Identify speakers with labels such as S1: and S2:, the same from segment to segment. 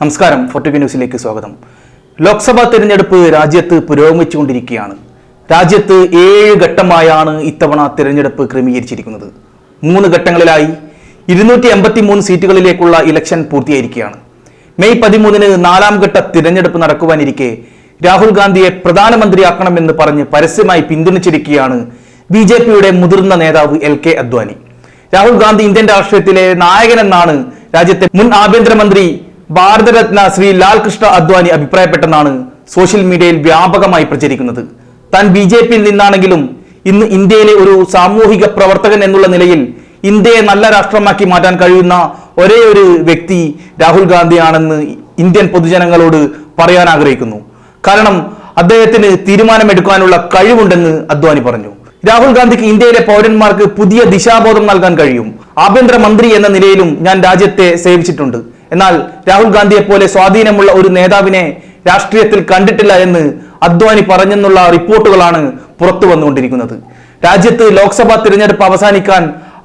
S1: നമസ്കാരം ഫോർട്ടുഗ ന്യൂസിലേക്ക് സ്വാഗതം. ലോക്സഭാ തിരഞ്ഞെടുപ്പ് രാജ്യത്ത് പുരോഗമിച്ചുകൊണ്ടിരിക്കുകയാണ്. രാജ്യത്ത് ഏഴ് ഘട്ടമായാണ് ഇത്തവണ തിരഞ്ഞെടുപ്പ് ക്രമീകരിച്ചിരിക്കുന്നത്. മൂന്ന് ഘട്ടങ്ങളിലായി ഇരുന്നൂറ്റി എൺപത്തി മൂന്ന് സീറ്റുകളിലേക്കുള്ള ഇലക്ഷൻ പൂർത്തിയായിരിക്കുകയാണ്. മെയ് പതിമൂന്നിന് നാലാം ഘട്ട തിരഞ്ഞെടുപ്പ് നടക്കുവാനിരിക്കെ രാഹുൽ ഗാന്ധിയെ പ്രധാനമന്ത്രിയാക്കണമെന്ന് പറഞ്ഞ് പരസ്യമായി പിന്തുണച്ചിരിക്കുകയാണ് ബി ജെ പിയുടെ മുതിർന്ന നേതാവ് L K Advani. Rahul Gandhi Indian രാഷ്ട്രീയത്തിലെ നായകനെന്നാണ് രാജ്യത്തെ മുൻ ആഭ്യന്തരമന്ത്രി ഭാരതരത്ന ശ്രീ ലാൽ കൃഷ്ണ അദ്വാനി അഭിപ്രായപ്പെട്ടെന്നാണ് സോഷ്യൽ മീഡിയയിൽ വ്യാപകമായി പ്രചരിക്കുന്നത്. താൻ ബി ജെ പിയിൽ നിന്നാണെങ്കിലും ഇന്ന് ഇന്ത്യയിലെ ഒരു സാമൂഹിക പ്രവർത്തകൻ എന്നുള്ള നിലയിൽ ഇന്ത്യയെ നല്ല രാഷ്ട്രമാക്കി മാറ്റാൻ കഴിയുന്ന ഒരേ ഒരു വ്യക്തി രാഹുൽ ഗാന്ധിയാണെന്ന് ഇന്ത്യൻ പൊതുജനങ്ങളോട് പറയാൻ ആഗ്രഹിക്കുന്നു. കാരണം അദ്ദേഹത്തിന് തീരുമാനമെടുക്കാനുള്ള കഴിവുണ്ടെന്ന് അദ്വാനി പറഞ്ഞു. രാഹുൽ ഗാന്ധിക്ക് ഇന്ത്യയിലെ പൗരന്മാർക്ക് പുതിയ ദിശാബോധം നൽകാൻ കഴിയും. ആഭ്യന്തര മന്ത്രി എന്ന നിലയിലും ഞാൻ രാജ്യത്തെ സേവിച്ചിട്ടുണ്ട്. എന്നാൽ രാഹുൽ ഗാന്ധിയെ പോലെ സ്വാധീനമുള്ള ഒരു നേതാവിനെ രാഷ്ട്രീയത്തിൽ കണ്ടിട്ടില്ല എന്ന് അദ്വാനി പറഞ്ഞെന്നുള്ള റിപ്പോർട്ടുകളാണ് പുറത്തു വന്നുകൊണ്ടിരിക്കുന്നത്. രാജ്യത്ത് ലോക്സഭാ തിരഞ്ഞെടുപ്പ് അവസാനിക്കാൻ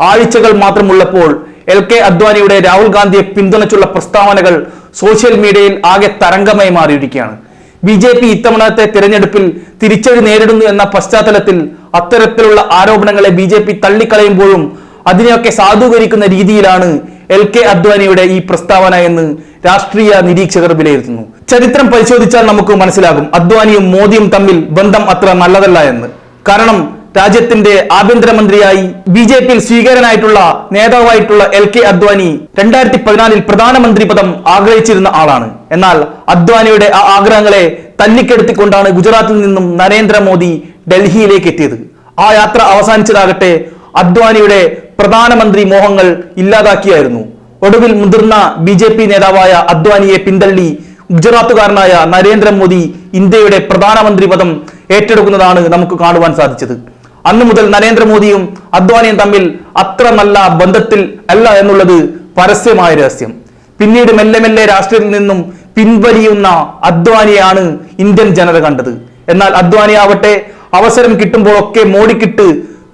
S1: ആഴ്ചകൾ മാത്രമുള്ളപ്പോൾ എൽ കെ അദ്വാനിയുടെ രാഹുൽ ഗാന്ധിയെ പിന്തുണച്ചുള്ള പ്രസ്താവനകൾ സോഷ്യൽ മീഡിയയിൽ ആകെ തരംഗമായി മാറിയിരിക്കുകയാണ്. ബി ജെ പി ഇത്തവണത്തെ തിരഞ്ഞെടുപ്പിൽ തിരിച്ചടി നേരിടുന്നു എന്ന പശ്ചാത്തലത്തിൽ അത്തരത്തിലുള്ള ആരോപണങ്ങളെ ബി ജെ പി തള്ളിക്കളയുമ്പോഴും അതിനെയൊക്കെ സാധൂകരിക്കുന്ന രീതിയിലാണ് എൽ കെ അദ്വാനിയുടെ ഈ പ്രസ്താവന എന്ന് രാഷ്ട്രീയ നിരീക്ഷകർ വിലയിരുത്തുന്നു. ചരിത്രം പരിശോധിച്ചാൽ നമുക്ക് മനസ്സിലാകും അദ്വാനിയും മോദിയും തമ്മിൽ ബന്ധം അത്ര നല്ലതല്ല എന്ന്. കാരണം രാജ്യത്തിന്റെ ആഭ്യന്തരമന്ത്രിയായി ബി ജെ പിയിൽ സ്വീകാരനായിട്ടുള്ള നേതാവായിട്ടുള്ള എൽ കെ അദ്വാനി രണ്ടായിരത്തി പതിനാലിൽ പ്രധാനമന്ത്രി പദം ആഗ്രഹിച്ചിരുന്ന ആളാണ്. എന്നാൽ അദ്വാനിയുടെ ആ ആഗ്രഹങ്ങളെ തല്ലിക്കെടുത്തിക്കൊണ്ടാണ് ഗുജറാത്തിൽ നിന്നും നരേന്ദ്രമോദി ഡൽഹിയിലേക്ക് എത്തിയത്. ആ യാത്ര അവസാനിച്ചതാകട്ടെ അദ്വാനിയുടെ പ്രധാനമന്ത്രി മോഹങ്ങൾ ഇല്ലാതാക്കിയായിരുന്നു. ഒടുവിൽ മുതിർന്ന ബി ജെ പി നേതാവായ അദ്വാനിയെ പിന്തള്ളി ഗുജറാത്തുകാരനായ നരേന്ദ്രമോദി ഇന്ത്യയുടെ പ്രധാനമന്ത്രി പദം ഏറ്റെടുക്കുന്നതാണ് നമുക്ക് കാണുവാൻ സാധിച്ചത്. അന്നു മുതൽ നരേന്ദ്രമോദിയും അദ്വാനിയും തമ്മിൽ അത്ര നല്ല ബന്ധത്തിൽ അല്ല എന്നുള്ളത് പരസ്യമായ രഹസ്യം. പിന്നീട് മെല്ലെ മെല്ലെ രാഷ്ട്രീയത്തിൽ നിന്നും പിൻവലിയുന്ന അദ്വാനിയാണ് ഇന്ത്യൻ ജനത കണ്ടത്. എന്നാൽ അദ്വാനി ആവട്ടെ അവസരം കിട്ടുമ്പോഴൊക്കെ മോടിക്കിട്ട്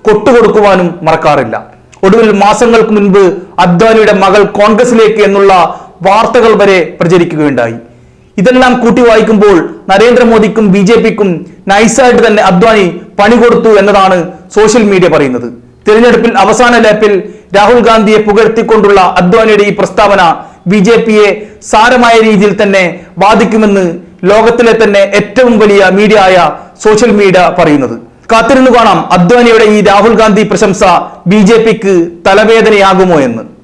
S1: കൊട്ടുകൊടുക്കുവാനും മറക്കാറില്ല. ഒടുവിൽ മാസങ്ങൾക്ക് മുൻപ് അദ്വാനിയുടെ മകൾ കോൺഗ്രസിലേക്ക് എന്നുള്ള വാർത്തകൾ വരെ പ്രചരിക്കുകയുണ്ടായി. ഇതെല്ലാം കൂട്ടി വായിക്കുമ്പോൾ നരേന്ദ്രമോദിക്കും ബി ജെ പിക്കും നൈസായിട്ട് തന്നെ അദ്വാനി പണി കൊടുത്തു എന്നതാണ് സോഷ്യൽ മീഡിയ പറയുന്നത്. തിരഞ്ഞെടുപ്പിൽ അവസാന ലാപ്പിൽ രാഹുൽ ഗാന്ധിയെ പുകഴ്ത്തിക്കൊണ്ടുള്ള അദ്വാനിയുടെ ഈ പ്രസ്താവന ബി ജെ പിയെ സാരമായ രീതിയിൽ തന്നെ ബാധിക്കുമെന്ന് ലോകത്തിലെ തന്നെ ഏറ്റവും വലിയ മീഡിയ ആയ സോഷ്യൽ മീഡിയ പറയുന്നത്. കാത്തിരുന്നു കാണാം. അദ്വാനിയുടെ ഈ രാഹുൽ ഗാന്ധി പ്രശംസ ബി തലവേദനയാകുമോ എന്ന്.